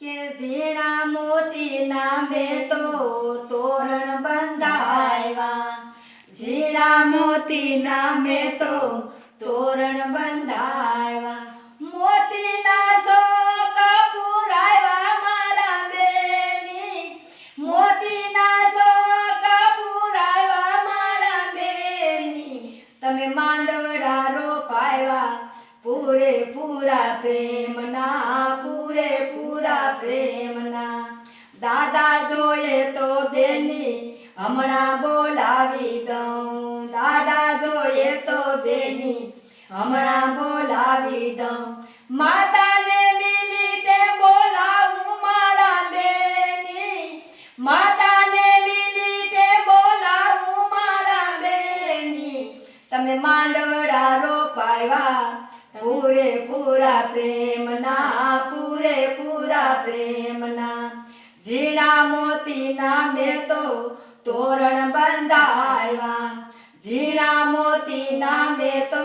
કે ઝીણા મોતીના બે તો તોરણ બંધાવ્યા ઝીણા મોતીના મેં તો તોરણ બંધાવ્યા મોતીના સો પુરાવ્યા મારા બેની. મોતીના સો પુરાવ્યા મારા બેની. તમે માંડવડા રોપાવ્યા પૂરે પૂરા પ્રેમના પૂરે દાદા જોઈએ તો બેની હમણાં બોલાવી દઉં. દાદા જોઈએ તો બેની હમણાં બોલાવી દઉં. માતાને મિલીટે બોલાવું મારા બેની માતાને મિલીટે બોલાવું મારા બેની તમે માંડવડા રોપાવ્યા. પૂરે પૂરા પ્રેમના પૂરે પૂરા પ્રેમના ઝીણા મોતીના મેં તો તોરણ બંધાવ્યા ઝીણા મોતીના મેં તો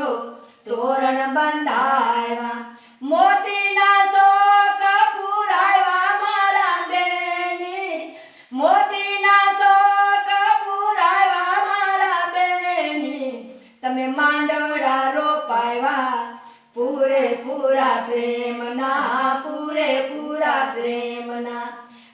તોરણ બંધાવ્યા મોતીના શોક પુરાવ્યા મારા બેની મોતીના શોક પુરાવ્યા મારા બેની તમે માંડવડા રોપાવ્યા પૂરે પૂરા પ્રેમના પૂરે પૂરા પ્રેમના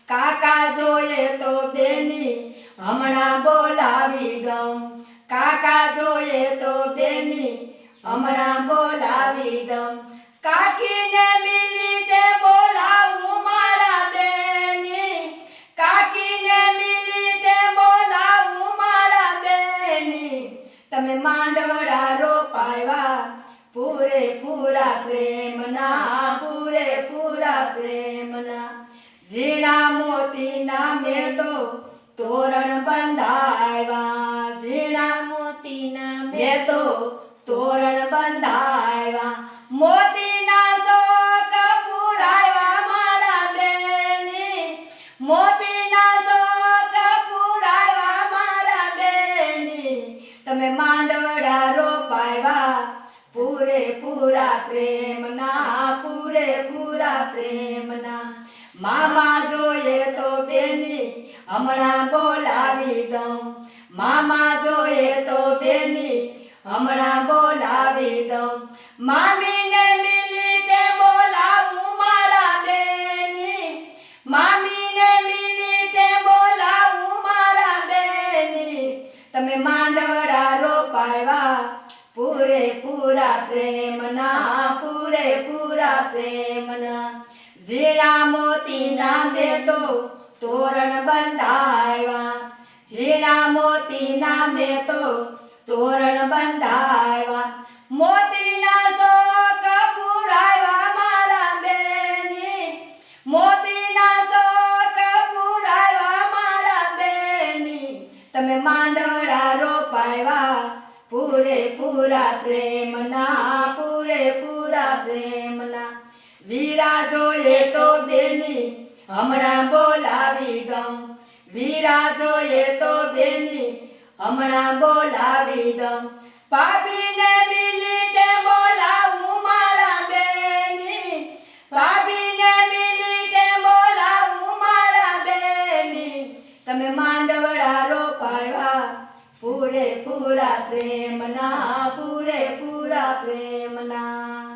કાકા જોઈએ તો બેની હમણાં બોલાવી દઉં. કાકા જોઈએ તો બેની હમણાં બોલાવી દઉં. કાકીને મિલીટે બોલાવું મારા બેની. કાકીને મિલીટે બોલાવું મારા બેની. તમે માંડવડા રોપાવ્યા. પૂરે પૂરા પૂરે પૂરા પ્રેમના ઝીણા મોતીના મેં તો તોરણ બંધાવ્યા ઝીણા મોતી નામે તો તોરણ બંધાવ્યા મોતીના શોક પુરાવ્યા મારા બેની. મોતીના શોક પુરાવ્યા મારા બેની. તમે માંડવડા રોપાવ્યા પૂરે પૂરા પ્રેમના પૂરે પૂરા પ્રેમના મામા જોઈએ તો બેની હમણાં બોલાવી દઉં. મામા જોઈએ તો બેની હમણાં બોલાવી દઉં. મામીને મિલીટે બોલાવું મારા બેની. મામીને મિલીટે બોલાવું મારા બેની. તમે માંડવડા રોપાવ્યા. પૂરે પૂરા પ્રેમના પૂરે પૂરા પ્રેમના. ઝીણા મોતીના બે તો તોરણ બંધાવ્યા ઝીણા મોતીના બે તો તોરણ બંધાવ્યા મોતીના શોક પુરાવ્યા મારા બેની. મોતીના શોક પુરાવ્યા મારા બેની. તમે માંડવડા રોપાવ્યા પૂરે પૂરા પ્રેમના પૂરે પૂરા પ્રેમના. વીરા એ તો બેની હમણાં બોલાવી દઉં. વિરાજો એ તો બેની હમણાં બોલાવી દઉં. પાપીને મિલીટે બોલાવું મારા બેની. પાપીને મિલીટે બોલાવું મારા બેની. તમે માંડવડા રોપાવ્યા. પૂરે પૂરા પ્રેમના પૂરે પૂરા પ્રેમના.